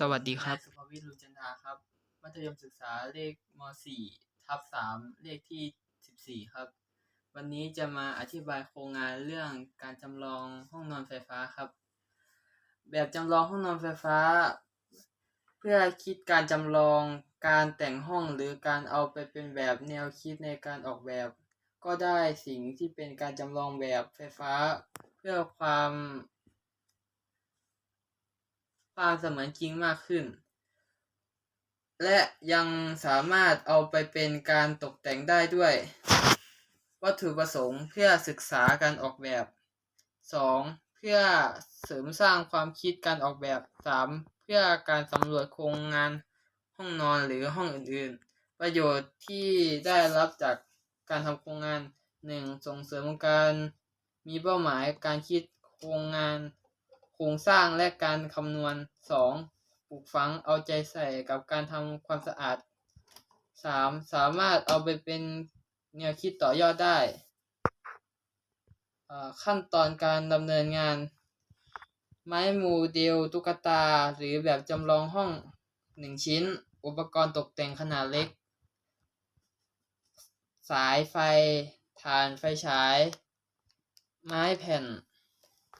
สวัสดีครับ สุภวิทย์ลุจันทาครับ มัธยมศึกษาเลขม .4 ทับ3เลขที่ 14 ครับ วันนี้จะมาอธิบายโครงงานเรื่องการจำลองห้องนอนไฟฟ้าครับ แบบจำลองห้องนอนไฟฟ้า เพื่อคิดการจำลองการแต่งห้องหรือการเอาไปเป็นแบบแนวคิดในการออกแบบ ก็ได้สิ่งที่เป็นการจำลองแบบไฟฟ้า เพื่อความ ความเสมือนจริงมากขึ้น และยังสามารถเอาไปเป็นการตกแต่งได้ด้วย วัตถุประสงค์เพื่อศึกษาการออกแบบ 2. เพื่อเสริมสร้างความคิดการออกแบบ 3. เพื่อการสำรวจโครงงานห้องนอนหรือห้องอื่นๆ ประโยชน์ที่ได้รับจากการทำโครงงาน 1. ส่งเสริมการมีเป้าหมายการคิดโครงงาน โครงสร้างและการคำนวณ 2. ปลูกฝังเอาใจใส่กับการทำความสะอาด 3. สามารถเอาไปเป็นแนวคิดต่อยอดได้ ขั้นตอนการดำเนินงาน ไม้โมเดลตุ๊กตา หรือแบบจำลองห้อง 1 ชิ้น อุปกรณ์ตกแต่งขนาดเล็ก สายไฟถ่านไฟฉาย ไม้แผ่น